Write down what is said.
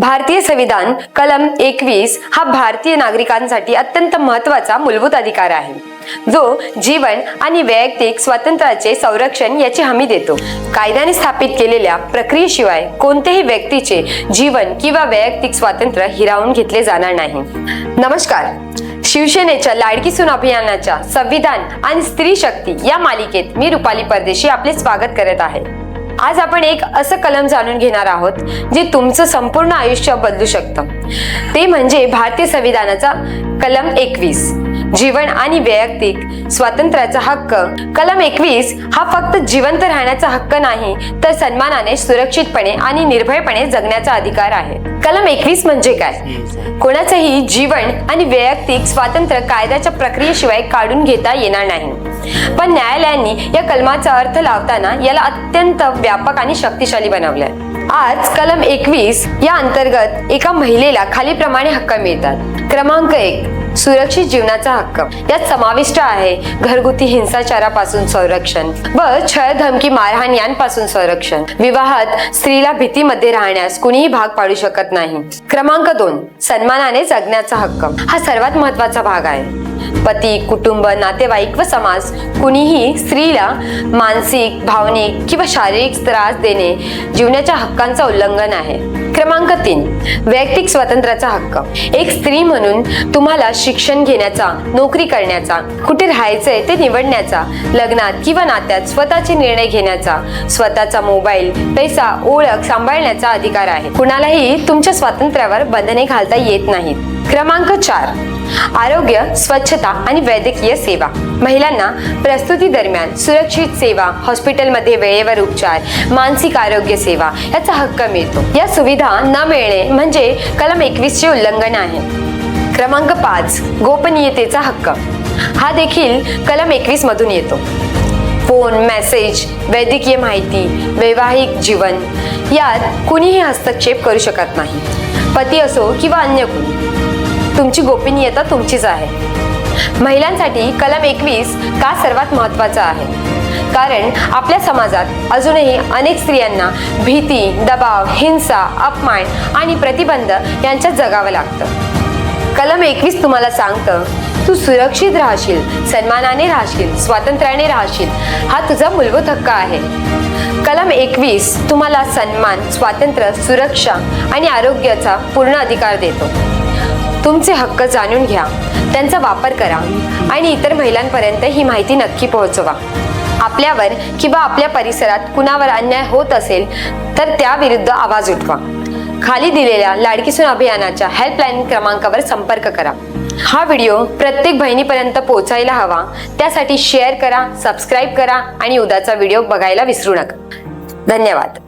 भारतीय संविधान कलम एकवीस हा भारतीय नागरिकांसाठी अत्यंत महत्त्वाचा मूलभूत अधिकार आहे. जो जीवन आणि वैयक्तिक स्वातंत्र्याचे संरक्षण याची हमी देतो. कायद्याने स्थापित केलेल्या प्रक्रियेशिवाय कोणत्याही व्यक्तीचे जीवन किंवा वैयक्तिक स्वातंत्र्य हिरावून घेतले जाणार नाही. नमस्कार. शिवसेनेच्या लाडकी सून अभियानाच्या संविधान आणि स्त्री शक्ती या मालिकेत मी रुपाली परदेशी आपले स्वागत करत आहे. आज आपण एक असं कलम जाणून घेणार आहोत जे तुमचं संपूर्ण आयुष्य बदलू शकतं. ते म्हणजे भारतीय संविधानाचा कलम एकवीस. जीवन आणि वैयक्तिक स्वातंत्र्याचा हक्क. कलम एकवीस हा फक्त जिवंत राहण्याचा हक्क नाही तर सन्मानाने सुरक्षितपणे आणि निर्भयपणे जगण्याचा अधिकार आहे. कलम एकवीस म्हणजे काय? कोणाचंही जीवन आणि वैयक्तिक स्वातंत्र्य कायद्याच्या प्रक्रियेशिवाय काढून घेता येणार नाही. पण न्यायालयांनी या कलमाचा अर्थ लावताना याला अत्यंत व्यापक आणि शक्तिशाली बनवलंय. आज कलम एकवीस या अंतर्गत एका महिलेला खालीप्रमाणे हक्क मिळतात. क्रमांक एक सुरक्षित जीवनाचा हक्क. यात समाविष्ट आहे घरगुती हिंसाचारापासून संरक्षण. व छळ धमकी मारहाण यांपासून संरक्षण. विवाहात स्त्रीला भीतीमध्ये राहण्यास कुणीही भाग पाडू शकत नाही. क्रमांक दोन सन्मानाने जगण्याचा हक्क. हा सर्वात महत्त्वाचा भाग आहे. पती कुटुंब नातेवाईक व समाज कुणीही स्त्रीला मानसिक भावनिक किंवा शारीरिक त्रास देणे जीवनाच्या हक्कांचा उल्लंघन आहे. क्रमांक तीन वैयक्तिक स्वातंत्र्याचा हक्क. एक स्त्री म्हणून तुम्हाला शिक्षण घेण्याचा नोकरी करण्याचा कुठे राहायचंय ते निवडण्याचा लग्नात किंवा नात्यात स्वतःचे निर्णय घेण्याचा स्वतःचा मोबाईल पैसा ओळख सांभाळण्याचा अधिकार आहे. कुणालाही तुमच्या स्वातंत्र्यावर बंधने घालता येत नाहीत. क्रमांक चार. आरोग्य स्वच्छता आणि वैद्यकीय सेवा. महिलांना प्रस्तुती दरम्यान सुरक्षित सेवा हॉस्पिटलमध्ये वेळेवर उपचार मानसिक आरोग्य सेवा याचा हक्क मिळतो. या सुविधा न मिळणे म्हणजे कलम एकवीस चे उल्लंघन आहे. क्रमांक पाच गोपनीयतेचा हक्क. हा देखील कलम एकवीस मधून येतो. फोन मेसेज वैद्यकीय माहिती वैवाहिक जीवन यात कुणीही हस्तक्षेप करू शकत नाही. पती असो किंवा अन्य कुणी. तुमची गोपनीयता तुमचीच आहे. महिलांसाठी कलम एकवीस का सर्वात महत्त्वाचा आहे? कारण आपल्या समाजात अजूनही अनेक स्त्रियांना भीती दबाव हिंसा अपमान आणि प्रतिबंध यांच्यात जगावं लागतं. कलम एकवीस तुम्हाला सांगतं तू सुरक्षित राहशील सन्मानाने राहशील स्वातंत्र्याने राहशील. हा तुझा मूलभूत हक्क आहे. कलम एकवीस तुम्हाला सन्मान स्वातंत्र्य सुरक्षा आणि आरोग्याचा पूर्ण अधिकार देतो. तुमचे हक्क जाणून घ्या. त्यांचा वापर करा आणि इतर महिलांपर्यंत ही माहिती नक्की पोहोचवा. आपल्यावर किंवा आपल्या परिसरात कुणावर अन्याय होत असेल तर त्याविरुद्ध आवाज उठवा. खाली दिलेल्या लाडकीसून अभियानाच्या हेल्पलाईन क्रमांकावर संपर्क करा. हा व्हिडिओ प्रत्येक बहिणीपर्यंत पोहोचायला हवा. त्यासाठी शेअर करा सबस्क्राईब करा आणि उद्याचा व्हिडिओ बघायला विसरू नका. धन्यवाद.